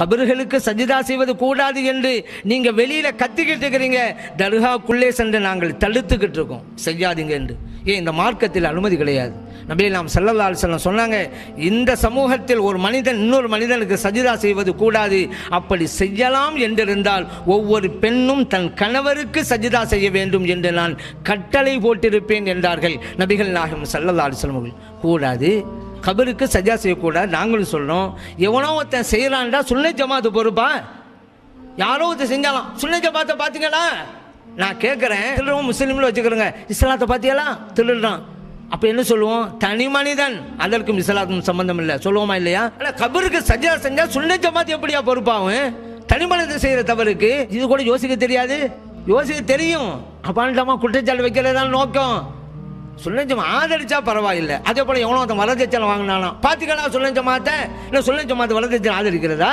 கபர்களுக்கு சஜிதா செய்வது கூடாது என்று நீங்க வெளியில கத்திக்கிட்டு இருக்கிறீங்க. தர்காக்குள்ளே சென்று நாங்கள் தடுத்துக்கிட்டு இருக்கோம். செய்யாதீங்க என்று. ஏன் இந்த மார்க்கத்தில் அனுமதி கிடையாது? நபி நாம் செல்லலால் செல்லம் சொன்னாங்க இந்த சமூகத்தில் ஒரு மனிதன் இன்னொரு மனிதனுக்கு சஜிதா செய்வது கூடாது. அப்படி செய்யலாம் என்றிருந்தால் ஒவ்வொரு பெண்ணும் தன் கணவருக்கு சஜிதா செய்ய வேண்டும் என்று நான் கட்டளை போட்டிருப்பேன் என்றார்கள் நபிகள் நாயகம் செல்லலால் அலிஸ்லாம் கூடாது. கபருக்கு சஜா செய்யக்கூடாது. நாங்களும் சொல்கிறோம் எவனோ ஒருத்தன் செய்யலான்டா சுன்னை ஜமாத்து பொறுப்பா யாரோ ஒருத்தர் செஞ்சாலாம். சுன்னை ஜமாத்தை பார்த்தீங்களா நான் கேட்குறேன் திருடுறவன் முஸ்லீமில் வச்சுக்கிறேங்க இஸ்லாத்தை பார்த்தியெல்லாம் திருடுறான். அப்போ என்ன சொல்லுவோம்? தனி மனிதன். அதற்கும் இஸ்லாத்துக்கும் சம்பந்தம் இல்லை. சொல்லுவோமா இல்லையா? ஆனால் கபருக்கு சஜா செஞ்சால் சுன்னை ஜமாத்து எப்படியா பொறுப்பாகும் தனி மனிதன் செய்கிற தவறுக்கு. இது கூட யோசிக்க தெரியாது. யோசிக்க தெரியும். அப்பாண்டமா குற்றச்சாட்டு வைக்கிறதான் நோக்கம். சுள்ளஞ்சம் ஆதரிச்சா பரவாயில்லை. அதே போல எவனோ ஒருத்தன் வலதச்சலம் வாங்கினாலும் பாத்தீங்களா சுள்ளஞ்சமாத்த இல்லை சுள்ளஞ்ச மாத்த ஆதரிக்கிறதா?